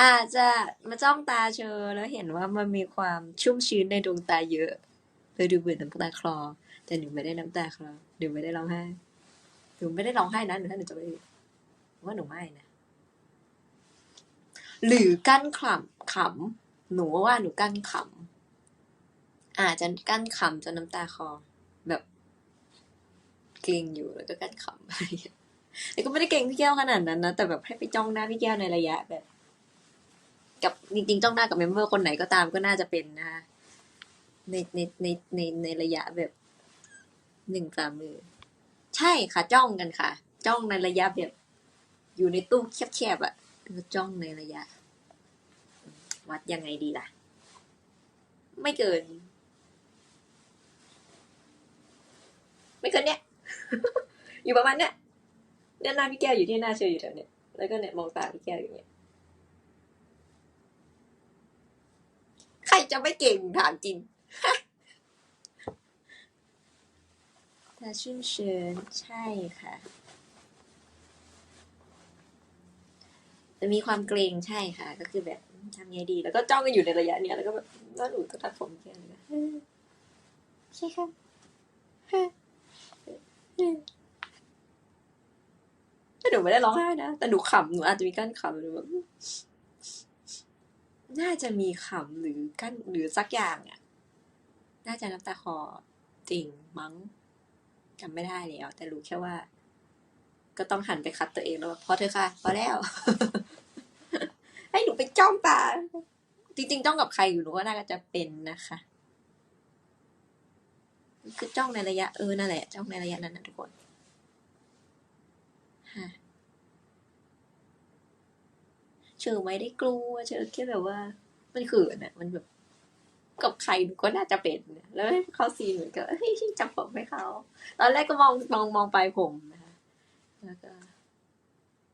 อาจจะมาจ้องตาเชอแล้วเห็นว่ามันมีความชุ่มชื้นในดวงตาเยอะเลยดูเหมือนน้ำตาคลอ แต่หนูไม่ได้น้ำตาคลอหนูไม่ได้ร้องไห้หนูไม่ได้ร้องไห้นะหนูถ้าหนูจะไม่ว่าหนูไม่นะหรือกั้นขำขำหนูว่าหนูกั้นขำอาจจะกั้นขำจนน้ำตาคลอแบบเกรงอยู่แล้วก็กั้นขำอะไรอย่างเงี้ยแต่ก็ไม่ได้เกรงพี่แก้วขนาดนั้นนะแต่แบบให้ไปจ้องหน้าพี่แก้วในระยะแบบ กับจริงๆจ้องหน้ากับเมมเบอร์คนไหนก็ตามก็น่าจะเป็นนะคะในในในในในระยะแบบหนึ่งฝ่ามือ ใช่ค่ะจ้องกันค่ะ จ้องในระยะแบบ อยู่ในตู้แคบๆอะ่ะจ้องในระยะ วัดยังไงดีล่ะ ไม่เกิน ไม่เกินเนี้ยอยู่ประมาณเนี้ยเนี่ยหน้าพี่แก้วอยู่ที่หน้าเชออยู่แถวเนี้ยแล้วก็เนี่ยมองตาพี่แก้วอย่างเงี้ย ใค รจะไม่เก่งถามจริงถ้าชื่นเชิญใช่ค่ะจะมีความเกรงใช่ค่ะ ก็คือแบบทำไงดี แล้วก็จ้องกันอยู่ในระยะเนี้ยแล้วก็แบบแล้วหนูก็ทัดผมแค่นี้นะใช่ค่ะแต่หนูไม่ได้ร้องไห้นะแต่หนูขำหนูอาจจะมีกั้นขำหรือแบบ น่าจะมีขำหรือกั้นหรือสักอย่างอะ น่าจะน้ำตาคอจริงมั้งจำไม่ได้แล้ว แต่รู้แค่ว่า ก็ต้องหันไปคัดตัวเองแล้วพอเธอค่ะ พอแล้ว ให้หนูไปจ้องตาจริงๆจ้องกับใครอยู่หนูก็น่าจะเป็นนะคะ คือจ้องในระยะเออนั่นแหละ จ้องในระยะนั้นนะทุกคนฮะ เชอไม่ได้กลัวเชอแค่แบบว่า มันเขินอะมันแบบกับใครดูก็น่าจะเป็นแล้วให้เขาซีนเหมือนกับเฮ้ยจับผมให้เขา ตอนแรกก็มองมองมองไปผมนะคะแล้วก็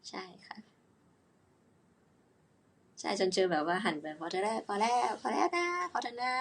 ใช่ค่ะ ใช่จนเจอแบบว่าหันไปพอเธอได้พอแล้วพอแล้วนะพอเธอนะ